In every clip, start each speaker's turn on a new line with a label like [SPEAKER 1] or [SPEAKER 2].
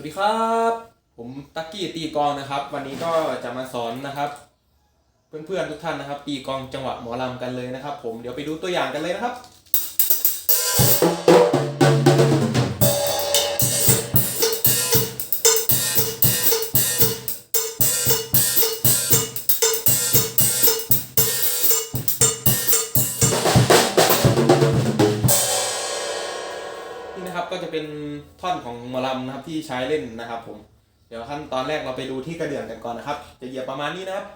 [SPEAKER 1] วัสดีครับ ผมตักกี้ตีกองนะครับ วันนี้ก็จะมาสอนนะครับ เพื่อนๆทุกท่านนะครับ ตีกองจังหวะหมอลำกันเลยนะครับ ผมเดี๋ยวไปดูตัวอย่างกันเลยนะครับ นะครับก็จะเป็นท่อนของหมอลำนะครับที่ใช้เล่นนะครับ ผม เดี๋ยวขั้นตอนแรกเราไปดูที่กระเดื่องกันก่อนนะครับ จะเหยียบประมาณนี้นะครับ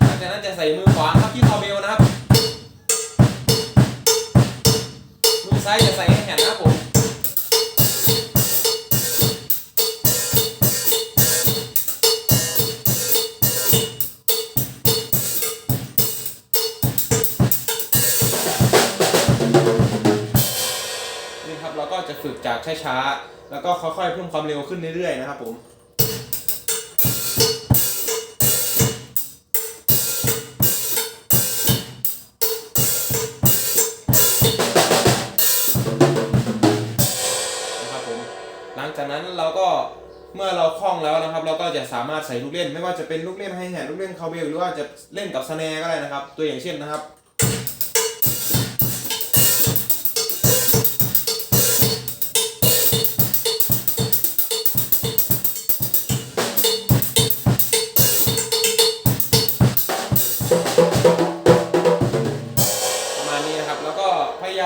[SPEAKER 1] หลังจากนั้นจะใส่มือขวาครับที่คอเบลนะครับมือซ้ายจะใส่ให้แขนนะครับผม ฝึกจากช้าๆ แล้วก็ค่อยๆ เพิ่มความเร็วขึ้นเรื่อยๆ นะครับผมนะครับผมหลังจากนั้นเราก็เมื่อเราคล่องแล้วนะครับ เราก็จะสามารถใส่ลูกเล่น ไม่ว่าจะเป็นลูกเล่นไฮแฮทลูกเล่นคาเบลหรือว่าจะเล่นกับสแนร์ก็ได้นะครับ ตัวอย่างเช่นนะครับ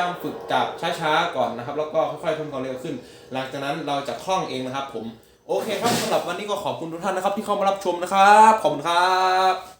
[SPEAKER 1] ามฝึกจากช้าๆก่อนนะครับ แล้วก็ค่อยๆเพิ่มความเร็วขึ้น หลังจากนั้นเราจะคล่องเองนะครับ ผมโอเคครับสำหรับวันนี้ก็ขอบคุณทุกท่านนะครับ ที่เข้ามารับชมนะครับขอบคุณครับ